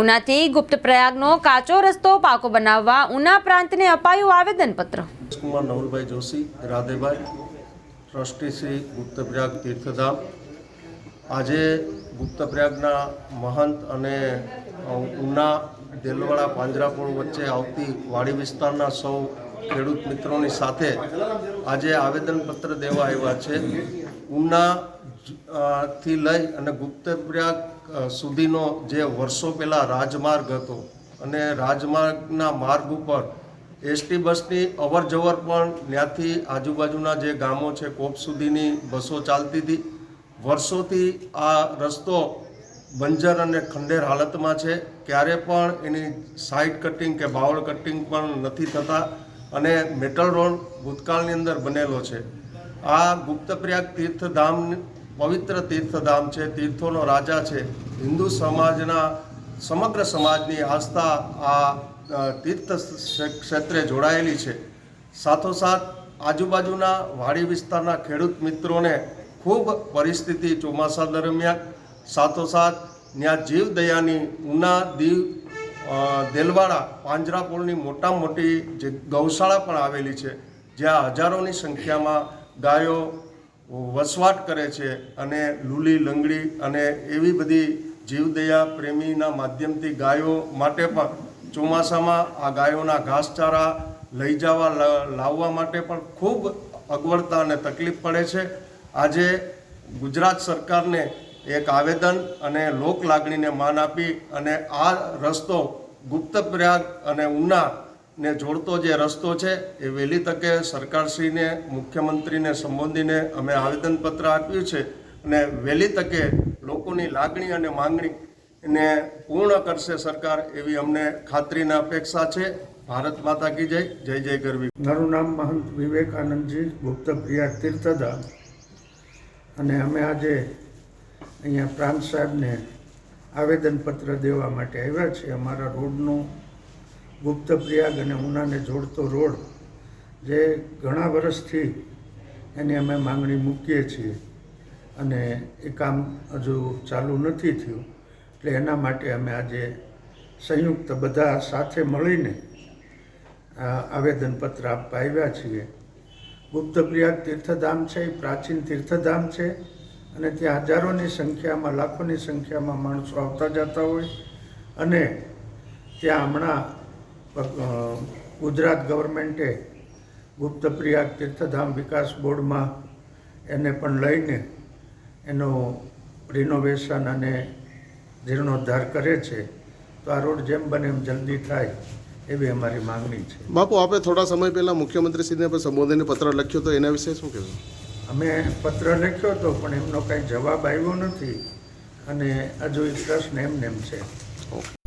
ઉનાથી ગુપ્ત પ્રયાગનો કાચો રસ્તો પાકો બનાવવા ઉના પ્રાંતને અપાયું આવેદનપત્ર. કુમાર નવલભાઈ જોશી, રાધેભાઈ, ટ્રસ્ટી શ્રી ગુપ્ત પ્રયાગ તીર્થધામ. આજે ગુપ્ત પ્રયાગના મહંત અને ઉના દેલવાડા પાંજરાપોળ વચ્ચે આવતી વાડી વિસ્તારના સૌ ખેડૂત મિત્રોની સાથે આજે આવેદનપત્ર દેવા આવ્યા છે. ઉના થી લઈ અને ગુપ્તપ્રયાગ સુધીનો જે વર્ષો પહેલાં રાજમાર્ગ હતો અને રાજમાર્ગના માર્ગ ઉપર એસટી બસની અવર જવર પણ ત્યાંથી આજુબાજુના જે ગામો છે, કોપ સુધીની બસો ચાલતી હતી. વર્ષોથી આ રસ્તો બંજર અને ખંડેર હાલતમાં છે. ક્યારે પણ એની સાઇડ કટિંગ કે બાવળ કટિંગ પણ નથી થતા અને મેટલ રોડ ભૂતકાળની અંદર બનેલો છે. આ ગુપ્તપ્રયાગ તીર્થધામ પવિત્ર તીર્થધામ છે, તીર્થોનો રાજા છે. હિન્દુ સમાજના, સમગ્ર સમાજની આસ્થા આ તીર્થ ક્ષે- ક્ષેત્રે જોડાયેલી છે. સાથોસાથ આજુબાજુના વાડી વિસ્તારના ખેડૂત મિત્રોને ખૂબ પરિસ્થિતિ ચોમાસા દરમિયાન, સાથોસાથ ત્યાં જીવદયાની ઉના, દીવ દેલવાડા પાંજરાપોળની મોટા મોટી જે ગૌશાળા પણ આવેલી છે, જ્યાં હજારોની સંખ્યામાં ગાયો વસવાટ કરે છે અને લૂલી લંગડી અને એવી બધી જીવદયા પ્રેમીના માધ્યમથી ગાયો માટે પણ ચોમાસામાં આ ગાયોના ઘાસચારા લઈ જવા લાવવા માટે પણ ખૂબ અગવડતા અને તકલીફ પડે છે. આજે ગુજરાત સરકારને એક આવેદન અને લોક લાગણીને માન આપી અને આ રસ્તો ગુપ્ત પ્રયાગ અને ઉના ને જોડતો જે રસ્તો છે, એ વહેલી તકે સરકારશ્રીને, મુખ્યમંત્રીને સંબોધીને અમે આવેદનપત્ર આપ્યું છે અને વહેલી તકે લોકોની લાગણી અને માંગણી ને પૂર્ણ કરશે સરકાર એવી અમને ખાતરીના અપેક્ષા છે. ભારત માતા કી જય જય જય ગરવી. મારું નામ મહંત વિવેકાનંદજી, ગુપ્ત પ્રિયા તીર્થધામ અને અમે આજે અહીંયા પ્રાંત સાહેબને આવેદનપત્ર દેવા માટે આવ્યા છીએ. અમારા રોડનું ગુપ્ત પ્રયાગ અને ઉનાને જોડતો રોડ જે ઘણા વર્ષથી એની અમે માંગણી મૂકીએ છીએ અને એ કામ હજુ ચાલુ નથી થયું. એટલે એના માટે અમે આજે સંયુક્ત બધા સાથે મળીને આવેદનપત્ર આપવા આવ્યા છીએ. ગુપ્તપ્રયાગ તીર્થધામ છે, એ પ્રાચીન તીર્થધામ છે અને ત્યાં હજારોની સંખ્યામાં, લાખોની સંખ્યામાં માણસો આવતા જતા હોય અને ત્યાં હમણાં ગુજરાત ગવર્મેન્ટે ગુપ્તપ્રિયા તીર્થધામ વિકાસ બોર્ડમાં એને પણ લઈને એનો રિનોવેશન અને જીર્ણોદ્ધાર કરે છે તો આ રોડ જેમ બને એમ જલ્દી થાય એવી અમારી માંગણી છે. બાપુ આપે થોડા સમય પહેલા મુખ્યમંત્રીશ્રીને પણ સંબોધીને પત્ર લખ્યો તો એના વિશે શું કહેશો? અમે પત્ર લખ્યો હતો પણ એમનો કાંઈ જવાબ આવ્યો નથી અને હજુ એ પ્રશ્ન એમને એમ છે. ઓકે.